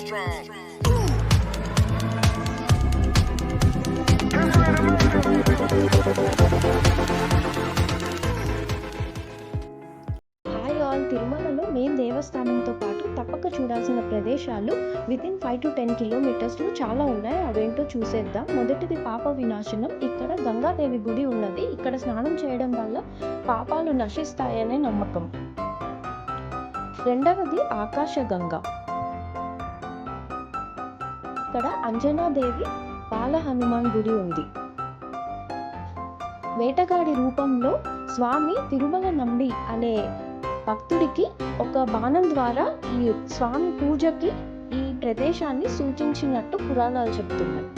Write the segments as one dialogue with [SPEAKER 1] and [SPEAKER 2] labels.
[SPEAKER 1] strong.
[SPEAKER 2] Hi all తిరుమలలో main దేవస్థానంతో పాటు తప్పక చూడాల్సిన ప్రదేశాలు within five to ten కిలోమీటర్స్లో చాలా ఉన్నాయి. అవేంటో చూసేద్దాం. మొదటిది పాప వినాశనం. ఇక్కడ గంగాదేవి గుడి ఉన్నది. ఇక్కడ స్నానం చేయడం వల్ల పాపాలు నశిస్తాయనే నమ్మకం. రెండవది ఆకాశగంగా ఇక్కడ అంజనాదేవి బాల హనుమాన్ గుడి ఉంది. వేటగాడి రూపంలో స్వామి తిరుమల నంబి అనే భక్తుడికి ఒక బాణం ద్వారా ఈ స్వామి పూజకి ఈ ప్రదేశాన్ని సూచించినట్టు పురాణాలు చెప్తున్నాయి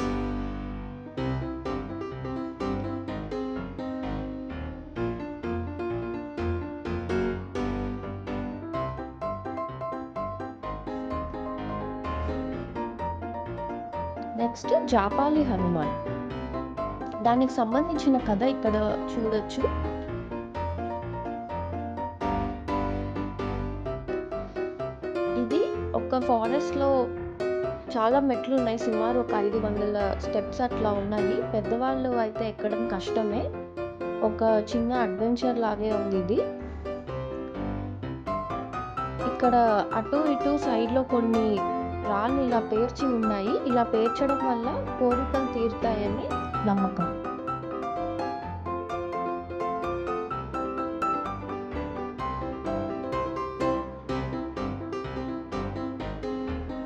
[SPEAKER 2] నెక్స్ట్ జాపాలి హనుమాన్. దానికి సంబంధించిన కథ ఇక్కడ చూడొచ్చు. ఇది ఒక ఫారెస్ట్లో చాలా మెట్లు ఉన్నాయి. సుమారు ఒక ఐదు వందల స్టెప్స్ అట్లా ఉన్నాయి. పెద్దవాళ్ళు అయితే ఎక్కడం కష్టమే. ఒక చిన్న అడ్వెంచర్ లాగే ఉంది ఇది. ఇక్కడ అటు ఇటు సైడ్లో కొన్ని రాళ్ళు ఇలా పేర్చి ఉన్నాయి ఇలా పేర్చడం వల్ల కోరికలు తీరుతాయని నమ్మకం.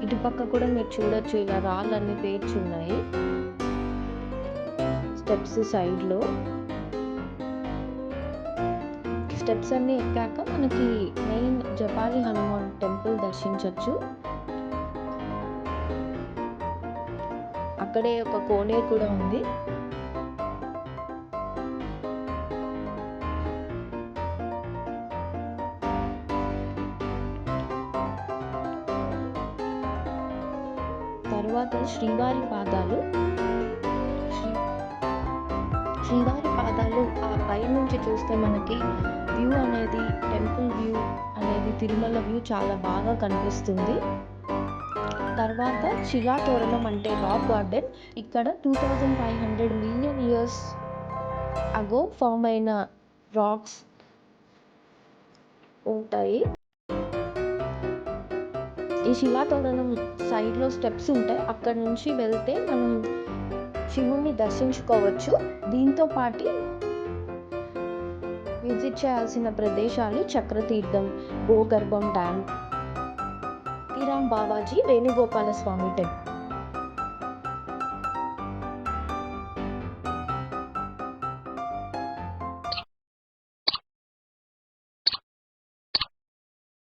[SPEAKER 2] ఇటుపక్క కూడా మీరు చూడొచ్చు ఇలా రాళ్ళన్నీ పేర్చి ఉన్నాయి స్టెప్స్ సైడ్లో స్టెప్స్ అన్ని ఎక్కాక మనకి మెయిన్ జపాలి హనుమాన్ టెంపుల్ దర్శించవచ్చు అక్కడే ఒక కోనే కూడా ఉంది. తర్వాత శ్రీవారి పాదాలు. శ్రీవారి పాదాలు ఆ పై నుంచి చూస్తే మనకి వ్యూ అనేది టెంపుల్ వ్యూ అనేది తిరుమల వ్యూ చాలా బాగా కనిపిస్తుంది. తర్వాత శిలాతోరణం అంటే రాక్ గార్డెన్. ఇక్కడ two thousand five hundred million years ago form అయిన రాక్స్ ఉంటాయి. ఈ శిలాతోరణం సైడ్లో స్టెప్స్ ఉంటాయి. అక్కడ నుంచి వెళ్తే మనం శివుణ్ణి దర్శించుకోవచ్చు. దీంతో పాటు విజిట్ చేయాల్సిన ప్రదేశాలు చక్రతీర్థం గోగర్భం డ్యామ్ తీరాం బాబాజీ వేణుగోపాల టెంపుల్.